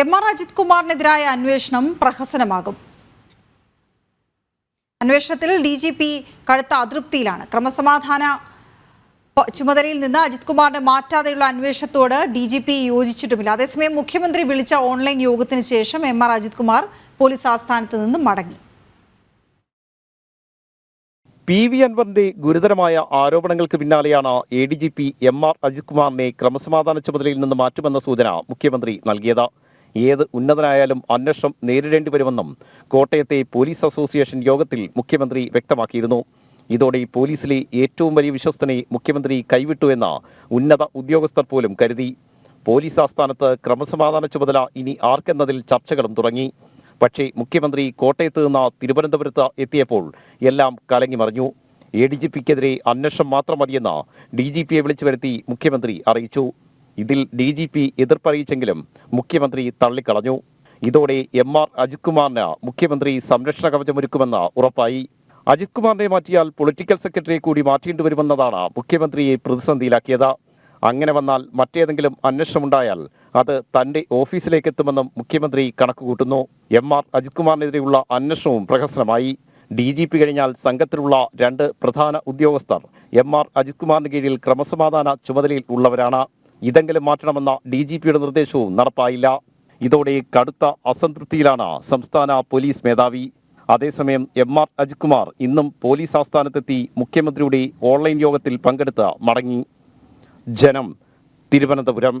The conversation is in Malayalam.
എം ആർ അജിത് കുമാറിനെതിരായ അന്വേഷണം പ്രഹസനമാകും. അന്വേഷണത്തിൽ ഡി ജി പി കടുത്ത അതൃപ്തിയിലാണ്. ക്രമസമാധാന ചുമതലയിൽ നിന്ന് അജിത് കുമാറിനെ മാറ്റാതെയുള്ള അന്വേഷണത്തോട് ഡി ജി പി യോജിച്ചിട്ടുമില്ല. അതേസമയം മുഖ്യമന്ത്രി വിളിച്ച ഓൺലൈൻ യോഗത്തിന് ശേഷം M R Ajith Kumar police ആസ്ഥാനത്ത് നിന്ന് മടങ്ങി. പി വി അൻവറിന്റെ ഗുരുതരമായ ആരോപണങ്ങൾക്ക് പിന്നാലെയാണ് A D G P M R Ajith കുമാറിനെ ക്രമസമാധാന ചുമതലയിൽ നിന്ന് മാറ്റുമെന്ന സൂചന മുഖ്യമന്ത്രി നൽകിയത്. ഏത് ഉന്നതനായാലും അന്വേഷണം നേരിടേണ്ടി വരുമെന്നും കോട്ടയത്തെ പോലീസ് അസോസിയേഷൻ യോഗത്തിൽ മുഖ്യമന്ത്രി വ്യക്തമാക്കിയിരുന്നു. ഇതോടെ പോലീസിലെ ഏറ്റവും വലിയ വിശ്വസ്തനെ മുഖ്യമന്ത്രി കൈവിട്ടു എന്ന ഉന്നത ഉദ്യോഗസ്ഥർ പോലും കരുതി. പോലീസ് ആസ്ഥാനത്ത് ക്രമസമാധാന ചുമതല ഇനി ആർക്കെന്നതിൽ ചർച്ചകളും തുടങ്ങി. പക്ഷേ മുഖ്യമന്ത്രി കോട്ടയത്ത് നിന്ന് തിരുവനന്തപുരത്ത് എത്തിയപ്പോൾ എല്ലാം കലങ്ങിമറിഞ്ഞു. എ ഡി ജി പിക്കെതിരെ അന്വേഷണം മാത്രം മതിയെന്ന് ഡി ജി പിയെ വിളിച്ചു വരുത്തി മുഖ്യമന്ത്രി അറിയിച്ചു. ഇതിൽ ഡി ജി പി എതിർപ്പറിയിച്ചെങ്കിലും മുഖ്യമന്ത്രി തള്ളിക്കളഞ്ഞു. ഇതോടെ എം ആർ അജിത് കുമാറിന് മുഖ്യമന്ത്രി സംരക്ഷണ കവചമൊരുക്കുമെന്ന് ഉറപ്പായി. അജിത് കുമാറിനെ മാറ്റിയാൽ പൊളിറ്റിക്കൽ സെക്രട്ടറിയെ കൂടി മാറ്റേണ്ടി വരുമെന്നതാണ് മുഖ്യമന്ത്രിയെ പ്രതിസന്ധിയിലാക്കിയത്. അങ്ങനെ വന്നാൽ മറ്റേതെങ്കിലും അന്വേഷണമുണ്ടായാൽ അത് തന്റെ ഓഫീസിലേക്ക് എത്തുമെന്നും മുഖ്യമന്ത്രി കണക്കുകൂട്ടുന്നു. എം ആർ അജിത് കുമാറിനെതിരെയുള്ള അന്വേഷണവും പ്രഹസനമായി. ഡി ജി പി കഴിഞ്ഞാൽ സംഘത്തിലുള്ള രണ്ട് പ്രധാന ഉദ്യോഗസ്ഥർ എം ആർ അജിത് കുമാറിന് കീഴിൽ ക്രമസമാധാന ചുമതലയിൽ ഉള്ളവരാണ്. ഇതെങ്കിലും മാറ്റണമെന്ന ഡി ജി പിയുടെ നിർദ്ദേശവും നടപ്പായില്ല. ഇതോടെ കടുത്ത അസംതൃപ്തിയിലാണ് സംസ്ഥാന പോലീസ് മേധാവി. അതേസമയം എം ആർ അജിത്കുമാർ ഇന്നും പോലീസ് ആസ്ഥാനത്തെത്തി മുഖ്യമന്ത്രിയുടെ ഓൺലൈൻ യോഗത്തിൽ പങ്കെടുത്ത് മടങ്ങി. ജനം തിരുവനന്തപുരം.